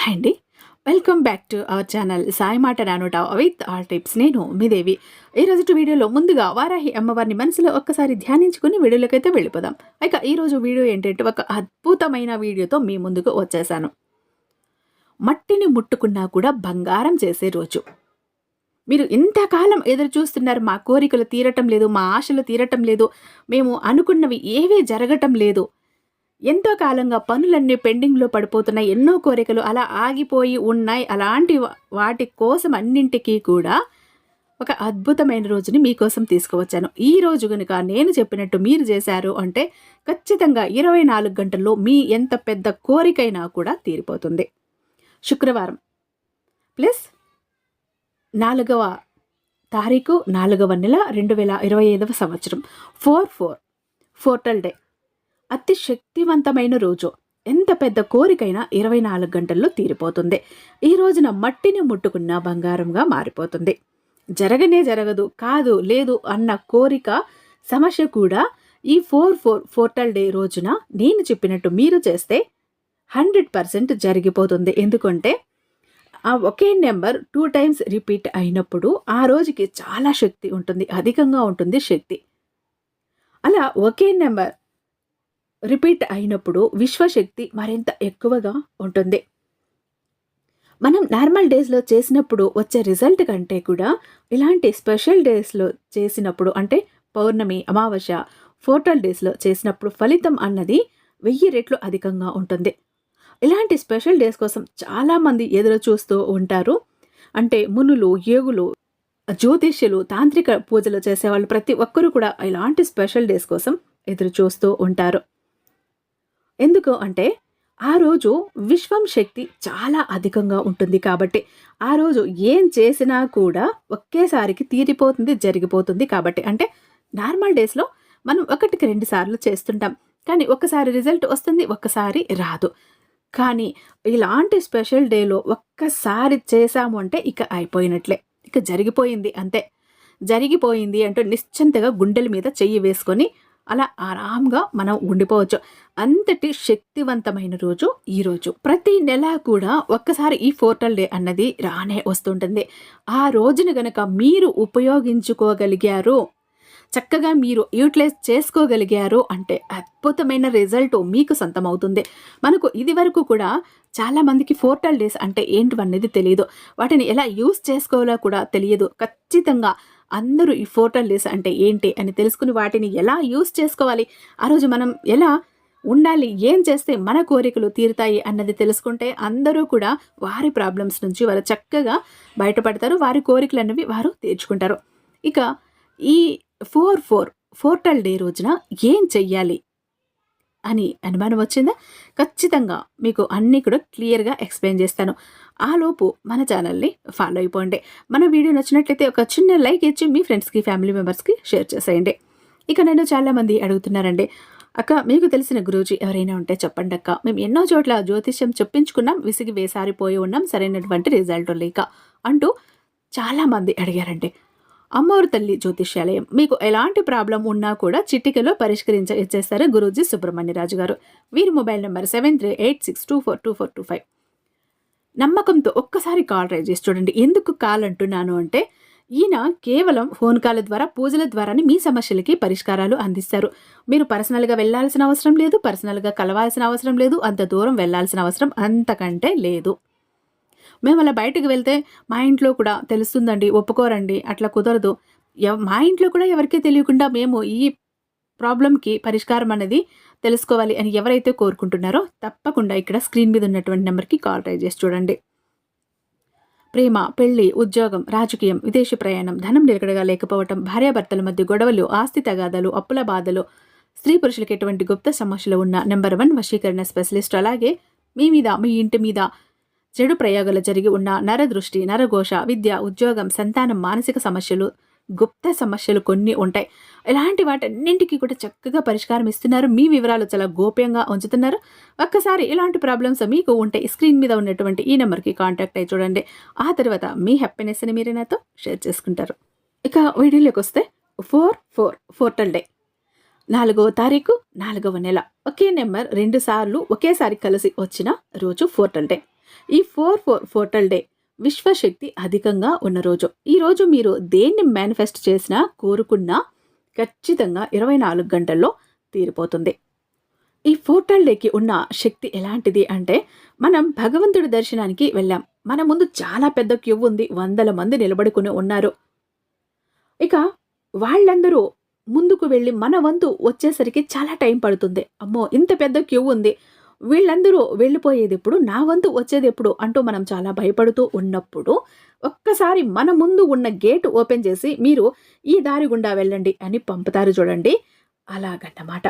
Hi అండి. Welcome back to our channel Sai మాట నానుట విత్ ఆల్ టిప్స్. నేను మీ దేవి. ఈ రోజు వీడియోలో ముందుగా వారాహి అమ్మవారిని మనసులో ఒక్కసారి ధ్యానించుకుని వీడియోలోకైతే వెళ్ళిపోదాం. ఇక ఈ రోజు వీడియో ఏంటంటే ఒక అద్భుతమైన వీడియోతో మీ ముందుకు వచ్చేసాను. మట్టిని ముట్టుకున్నా కూడా బంగారం చేసే రోజు. మీరు ఇంతకాలం ఎదురు చూస్తున్నారు మా కోరికలు తీరటం లేదు మా ఆశలు తీరటం లేదు మేము అనుకున్నవి ఏవీ జరగటం లేదు. ఎంతో కాలంగా పనులన్నీ పెండింగ్లో పడిపోతున్నాయి. ఎన్నో కోరికలు అలా ఆగిపోయి ఉన్నాయి. అలాంటి వాటి కోసం అన్నింటికీ కూడా ఒక అద్భుతమైన రోజుని మీకోసం తీసుకువచ్చాను. ఈ రోజు కనుక నేను చెప్పినట్టు మీరు చేశారు అంటే ఖచ్చితంగా ఇరవై నాలుగు గంటల్లో మీ ఎంత పెద్ద కోరికైనా కూడా తీరిపోతుంది. శుక్రవారం ప్లస్ నాలుగవ తారీఖు నాలుగవ నెల రెండు వేల ఇరవై ఐదవ సంవత్సరం. Four four portal day. అతి శక్తివంతమైన రోజు. ఎంత పెద్ద కోరికైనా ఇరవై నాలుగు గంటల్లో తీరిపోతుంది. ఈ రోజున మట్టిని ముట్టుకున్న బంగారంగా మారిపోతుంది. జరగనే జరగదు కాదు లేదు అన్న కోరిక సమస్య కూడా ఈ ఫోర్ ఫోర్ ఫోర్టల్ డే రోజున నేను చెప్పినట్టు మీరు చేస్తే హండ్రెడ్ పర్సెంట్ జరిగిపోతుంది. ఎందుకంటే ఆ ఒకే నెంబర్ టూ టైమ్స్ రిపీట్ అయినప్పుడు ఆ రోజుకి చాలా శక్తి ఉంటుంది. అధికంగా ఉంటుంది శక్తి. అలా ఒకే నెంబర్ రిపీట్ అయినప్పుడు విశ్వశక్తి మరింత ఎక్కువగా ఉంటుంది. మనం నార్మల్ డేస్లో చేసినప్పుడు వచ్చే రిజల్ట్ కంటే కూడా ఇలాంటి స్పెషల్ డేస్లో చేసినప్పుడు అంటే పౌర్ణమి అమావాస్య ఫోర్టల్ డేస్లో చేసినప్పుడు ఫలితం అన్నది వెయ్యి రెట్లు అధికంగా ఉంటుంది. ఇలాంటి స్పెషల్ డేస్ కోసం చాలామంది ఎదురు చూస్తూ ఉంటారు. అంటే మునులు ఏగులు జ్యోతిష్యులు తాంత్రిక పూజలు చేసేవాళ్ళు ప్రతి ఒక్కరూ కూడా ఇలాంటి స్పెషల్ డేస్ కోసం ఎదురు చూస్తూ ఉంటారు. ఎందుకు అంటే ఆ రోజు విశ్వం శక్తి చాలా అధికంగా ఉంటుంది కాబట్టి ఆ రోజు ఏం చేసినా కూడా ఒకేసారికి తీరిపోతుంది జరిగిపోతుంది కాబట్టి. అంటే నార్మల్ డేస్లో మనం ఒకటికి రెండు సార్లు చేస్తుంటాం. కానీ ఒక్కసారి రిజల్ట్ వస్తుంది ఒక్కసారి రాదు. కానీ ఇలాంటి స్పెషల్ డేలో ఒక్కసారి చేశాము అంటే ఇక అయిపోయినట్లే. ఇక జరిగిపోయింది అంతే. జరిగిపోయింది అంటూ నిశ్చింతగా గుండెల మీద చెయ్యి వేసుకొని అలా ఆరాంగా మనం ఉండిపోవచ్చు. అంతటి శక్తివంతమైన రోజు ఈ రోజు. ప్రతి నెల కూడా ఒక్కసారి ఈ పోర్టల్ డే అన్నది రానే వస్తుంటుంది. ఆ రోజున గనక మీరు ఉపయోగించుకోగలిగారు చక్కగా మీరు యూటిలైజ్ చేసుకోగలిగారు అంటే అద్భుతమైన రిజల్ట్ మీకు సొంతమవుతుంది. మనకు ఇది వరకు కూడా చాలా మందికి ఫోర్టల్ డేస్ అంటే ఏంటివనేది తెలియదు వాటిని ఎలా యూస్ చేసుకోవాలో కూడా తెలియదు. ఖచ్చితంగా అందరూ ఈ ఫోర్టల్ డేస్ అంటే ఏంటి అని తెలుసుకుని వాటిని ఎలా యూస్ చేసుకోవాలి? ఆ రోజు మనం ఎలా ఉండాలి? ఏం చేస్తే మన కోరికలు తీరుతాయి అన్నది తెలుసుకుంటే అందరూ కూడా వారి ప్రాబ్లమ్స్ నుంచి వారు చక్కగా బయటపడతారు. వారి కోరికలు అనేవి వారు తీర్చుకుంటారు. ఇక ఈ ఫోర్ ఫోర్ ఫోర్టల్ డే రోజున ఏం చెయ్యాలి? అని అనుమానం వచ్చిందా? ఖచ్చితంగా. మీకు అన్నీ కూడా క్లియర్గా ఎక్స్ప్లెయిన్ చేస్తాను. ఆలోపు మన ఛానల్ని ఫాలో అయిపోండి. మన వీడియో నచ్చినట్లయితే ఒక చిన్న లైక్ ఇచ్చి మీ ఫ్రెండ్స్కి ఫ్యామిలీ మెంబర్స్కి షేర్ చేసేయండి. ఇక నన్ను చాలామంది అడుగుతున్నారండి. అక్క మీకు తెలిసిన గురూజీ ఎవరైనా ఉంటే చెప్పండి అక్క. మేము ఎన్నో చోట్ల జ్యోతిష్యం చెప్పించుకున్నాం విసిగి వేసారిపోయి ఉన్నాం సరైనటువంటి రిజల్ట్ లేక అంటూ చాలామంది అడిగారండి. అమ్మవారు తల్లి జ్యోతిష్యాలయం. మీకు ఎలాంటి ప్రాబ్లం ఉన్నా కూడా చిటికలో పరిష్కరించ ఇచ్చేస్తారు గురూజీ సుబ్రహ్మణ్యరాజు గారు. వీరి mobile number seven three eight six two four two four two five. నమ్మకంతో ఒక్కసారి కాల్ ట్రై చేసి చూడండి. ఎందుకు కాల్ అంటున్నాను అంటే ఈయన కేవలం ఫోన్ కాల్ ద్వారా పూజల ద్వారానే మీ సమస్యలకి పరిష్కారాలు అందిస్తారు. మీరు పర్సనల్గా వెళ్ళాల్సిన అవసరం లేదు పర్సనల్గా కలవాల్సిన అవసరం లేదు అంత దూరం వెళ్ళాల్సిన అవసరం అంతకంటే లేదు. మేము అలా బయటకు వెళ్తే మా ఇంట్లో కూడా తెలుస్తుందండి ఒప్పుకోరండి అట్లా కుదరదు. మా ఇంట్లో కూడా ఎవరికీ తెలియకుండా మేము ఈ ప్రాబ్లంకి పరిష్కారం అనేది తెలుసుకోవాలి అని ఎవరైతే కోరుకుంటున్నారో తప్పకుండా ఇక్కడ స్క్రీన్ మీద ఉన్నటువంటి నెంబర్కి కాల్ ట్రై చేసి చూడండి. ప్రేమ పెళ్ళి ఉద్యోగం రాజకీయం విదేశీ ప్రయాణం ధనం నిలకడగా లేకపోవటం భార్యాభర్తల మధ్య గొడవలు ఆస్తి తగాదాలు అప్పుల బాధలు స్త్రీ పురుషులకు ఎటువంటి గుప్త సమస్యలు ఉన్న నెంబర్ వన్ వశీకరణ స్పెషలిస్ట్ అలాగే మీ మీద మీ ఇంటి మీద చెడు ప్రయోగాలు జరిగి ఉన్న నరదృష్టి నరఘోష విద్య ఉద్యోగం సంతానం మానసిక సమస్యలు గుప్త సమస్యలు కొన్ని ఉంటాయి. ఇలాంటి వాటన్నింటికి కూడా చక్కగా పరిష్కారం ఇస్తున్నారు. మీ వివరాలు చాలా గోప్యంగా ఉంచుతున్నారు. ఒక్కసారి ఇలాంటి ప్రాబ్లమ్స్ మీకు ఉంటే స్క్రీన్ మీద ఉన్నటువంటి ఈ నెంబర్కి కాంటాక్ట్ అయ్యి చూడండి. ఆ తర్వాత మీ హ్యాపీనెస్ని మీరు నాతో షేర్ చేసుకుంటారు. ఇక వీడియోలోకి వస్తే ఫోర్ ఫోర్ ఫోర్టల్ డే. నాలుగవ తారీఖు నాలుగవ నెల. ఒకే నెంబర్ రెండు సార్లు ఒకేసారి కలిసి వచ్చిన రోజు ఫోర్టల్ డే. ఈ ఫోర్ ఫోర్ ఫోర్టల్ డే విశ్వశక్తి అధికంగా ఉన్న రోజు. ఈరోజు మీరు దేన్ని మేనిఫెస్ట్ చేసినా కోరుకున్నా ఖచ్చితంగా ఇరవై నాలుగు గంటల్లో తీరిపోతుంది. ఈ ఫోర్టల్ డేకి ఉన్న శక్తి ఎలాంటిది అంటే మనం భగవంతుడి దర్శనానికి వెళ్ళాం. మన ముందు చాలా పెద్ద క్యూ ఉంది. వందల మంది నిలబడుకుని ఉన్నారు. ఇక వాళ్ళందరూ ముందుకు వెళ్ళి మన వంతు వచ్చేసరికి చాలా టైం పడుతుంది. అమ్మో ఇంత పెద్ద క్యూ ఉంది. వీళ్ళందరూ వెళ్ళిపోయేది ఎప్పుడు నా వంతు వచ్చేది ఎప్పుడు అంటూ మనం చాలా భయపడుతూ ఉన్నప్పుడు ఒక్కసారి మన ముందు ఉన్న గేట్ ఓపెన్ చేసి మీరు ఈ దారి గుండా వెళ్ళండి అని పంపుతారు చూడండి. అలాగన్నమాట.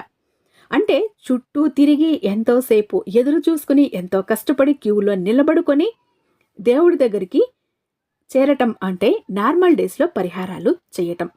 అంటే చుట్టూ తిరిగి ఎంతోసేపు ఎదురు చూసుకుని ఎంతో కష్టపడి క్యూలో నిలబడుకొని దేవుడి దగ్గరికి చేరటం అంటే నార్మల్ డేస్లో పరిహారాలు చేయటం.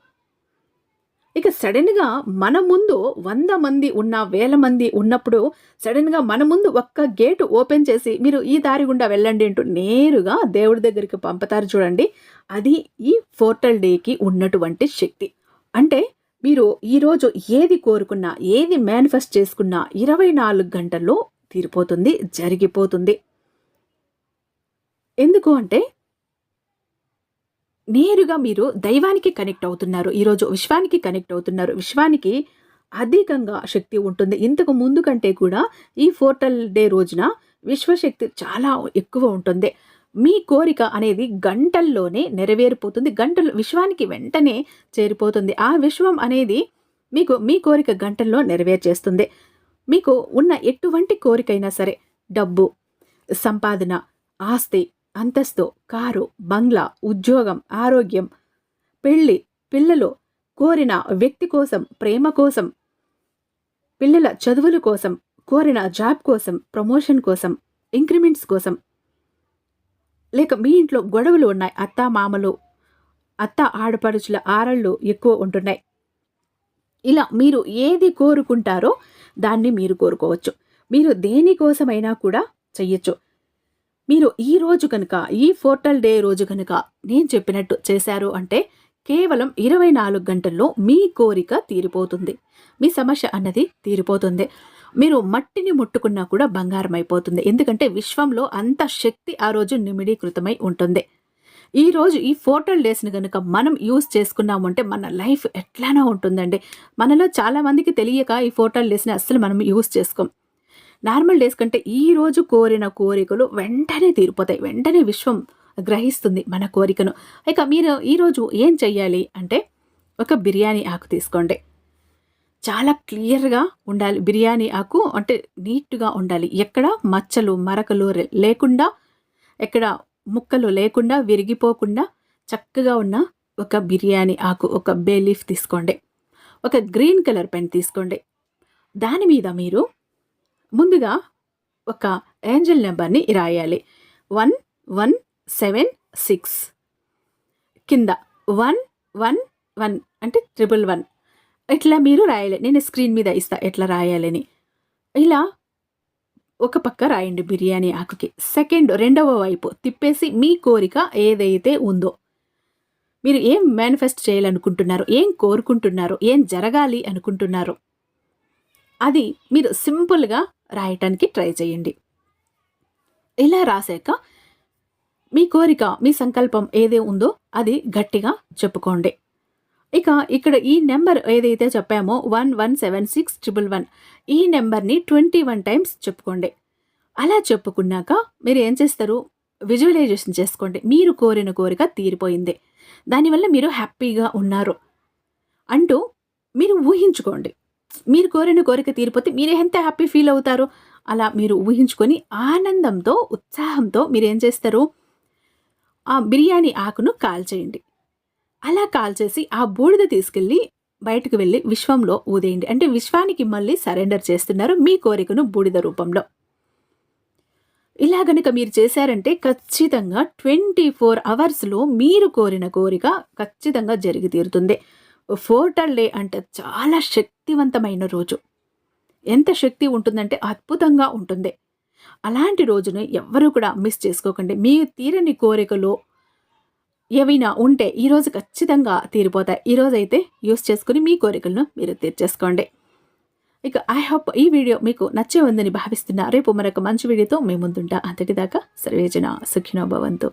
ఇక సడన్గా మన ముందు వంద మంది ఉన్న వేల మంది ఉన్నప్పుడు సడన్గా మన ముందు ఒక్క గేటు ఓపెన్ చేసి మీరు ఈ దారి గుండా వెళ్ళండి అంటూ నేరుగా దేవుడి దగ్గరికి పంపుతారు చూడండి. అది ఈ పోర్టల్ డేకి ఉన్నటువంటి శక్తి. అంటే మీరు ఈరోజు ఏది కోరుకున్నా ఏది మేనిఫెస్ట్ చేసుకున్నా ఇరవై నాలుగు గంటల్లో తీరిపోతుంది జరిగిపోతుంది. ఎందుకు అంటే నేరుగా మీరు దైవానికి కనెక్ట్ అవుతున్నారు. ఈరోజు విశ్వానికి కనెక్ట్ అవుతున్నారు. విశ్వానికి అధికంగా శక్తి ఉంటుంది. ఇంతకు ముందు కంటే కూడా ఈ పోర్టల్ డే రోజున విశ్వశక్తి చాలా ఎక్కువ ఉంటుంది. మీ కోరిక అనేది గంటల్లోనే నెరవేరిపోతుంది. గంటలు విశ్వానికి వెంటనే చేరిపోతుంది. ఆ విశ్వం అనేది మీకు మీ కోరిక గంటల్లో నెరవేర్చేస్తుంది. మీకు ఉన్న ఎటువంటి కోరికైనా సరే డబ్బు సంపాదన ఆస్తి అంతస్తు కారు బంగ్లా ఉద్యోగం ఆరోగ్యం. పెళ్ళి పిల్లలు కోరిన వ్యక్తి కోసం ప్రేమ కోసం పిల్లల చదువుల కోసం కోరిన జాబ్ కోసం ప్రమోషన్ కోసం ఇంక్రిమెంట్స్ కోసం. లేక మీ ఇంట్లో గొడవలు ఉన్నాయి అత్త మామలు అత్త ఆడపడుచుల ఆరళ్ళు ఎక్కువ ఉంటున్నాయి. ఇలా మీరు ఏది కోరుకుంటారో దాన్ని మీరు కోరుకోవచ్చు. మీరు దేనికోసమైనా కూడా చెయ్యొచ్చు. మీరు ఈ రోజు కనుక ఈ పోర్టల్ డే రోజు కనుక నేను చెప్పినట్టు చేశారు అంటే కేవలం ఇరవై నాలుగు గంటల్లో మీ కోరిక తీరిపోతుంది. మీ సమస్య అన్నది తీరిపోతుంది. మీరు మట్టిని ముట్టుకున్నా కూడా బంగారం అయిపోతుంది ఎందుకంటే విశ్వంలో అంత శక్తి ఆ రోజు నిమిడీకృతమై ఉంటుంది. ఈ రోజు ఈ ఫోటల్ డేస్ని కనుక మనం యూస్ చేసుకున్నామంటే మన లైఫ్ ఎట్లానో ఉంటుందండి. మనలో చాలామందికి తెలియక ఈ ఫోటల్ డేస్ని అస్సలు మనం యూస్ చేసుకోం. నార్మల్ డేస్ కంటే ఈ రోజు కోరిన కోరికలు వెంటనే తీరిపోతాయి. వెంటనే విశ్వం గ్రహిస్తుంది మన కోరికను. ఇక మీరు ఈరోజు ఏం చెయ్యాలి అంటే ఒక బిర్యానీ ఆకు తీసుకోండి. చాలా క్లియర్గా ఉండాలి. బిర్యానీ ఆకు అంటే నీట్గా ఉండాలి. ఎక్కడ మచ్చలు మరకలు లేకుండా ఎక్కడ ముక్కలు లేకుండా విరిగిపోకుండా చక్కగా ఉన్న ఒక బిర్యానీ ఆకు ఒక బే లీఫ్ తీసుకోండి. ఒక గ్రీన్ కలర్ పెన్ తీసుకోండి. దాని మీద మీరు ముందుగా ఒక ఏంజల్ నెంబర్ని రాయాలి. One one seven six. కింద వన్ వన్ వన్ అంటే ట్రిపుల్ వన్. ఇట్లా మీరు రాయాలి. నేను స్క్రీన్ మీద ఇస్తా ఎట్లా రాయాలని. ఇలా ఒక పక్క రాయండి బిర్యానీ ఆకుకి. సెకండ్ రెండవ వైపు తిప్పేసి మీ కోరిక ఏదైతే ఉందో. మీరు ఏం మేనిఫెస్ట్ చేయాలనుకుంటున్నారు ఏం కోరుకుంటున్నారు ఏం జరగాలి అనుకుంటున్నారు అది మీరు సింపుల్గా రాయటానికి ట్రై చేయండి. ఇలా రాసాక మీ కోరిక మీ సంకల్పం ఏదే ఉందో అది గట్టిగా చెప్పుకోండి. ఇక ఇక్కడ ఈ నెంబర్ ఏదైతే చెప్పామో one one seven six triple one ఈ నెంబర్ని ట్వంటీ వన్ టైమ్స్ చెప్పుకోండి. అలా చెప్పుకున్నాక మీరు ఏం చేస్తారు? విజువలైజేషన్ చేసుకోండి. మీరు కోరిన కోరిక తీరిపోయింది. దానివల్ల మీరు హ్యాపీగా ఉన్నారు అంటూ మీరు ఊహించుకోండి. మీరు కోరిన కోరిక తీరిపోతే మీరు ఎంత హ్యాపీ ఫీల్ అవుతారో? అలా మీరు ఊహించుకొని ఆనందంతో ఉత్సాహంతో మీరు ఏం చేస్తారు? ఆ బిర్యానీ ఆకును కాల్చేయండి అలా కాల్చేసి ఆ బూడిద తీసుకెళ్ళి బయటకు వెళ్ళి విశ్వంలో ఊదేయండి. అంటే విశ్వానికి మళ్ళీ సరెండర్ చేస్తున్నారు మీ కోరికను బూడిద రూపంలో. ఇలా గనుక మీరు చేశారంటే ఖచ్చితంగా ట్వంటీ ఫోర్ అవర్స్లో మీరు కోరిన కోరిక ఖచ్చితంగా జరిగి తీరుతుంది. ఫోర్టల్ డే అంటే చాలా శక్తివంతమైన రోజు. ఎంత శక్తి ఉంటుందంటే అద్భుతంగా ఉంటుంది. అలాంటి రోజును ఎవ్వరూ కూడా మిస్ చేసుకోకండి. మీ తీరని కోరికలో ఏవైనా ఉంటే ఈరోజు ఖచ్చితంగా తీరిపోతాయి. ఈరోజు అయితే యూస్ చేసుకుని మీ కోరికలను మీరు తీర్చేసుకోండి. ఇక ఐ హోప్ ఈ వీడియో మీకు నచ్చే ఉందని భావిస్తున్నా. రేపు మరొక మంచి వీడియోతో మీ ముందుంటా. అంతటిదాకా సర్వేజన సుఖినో భవంతు.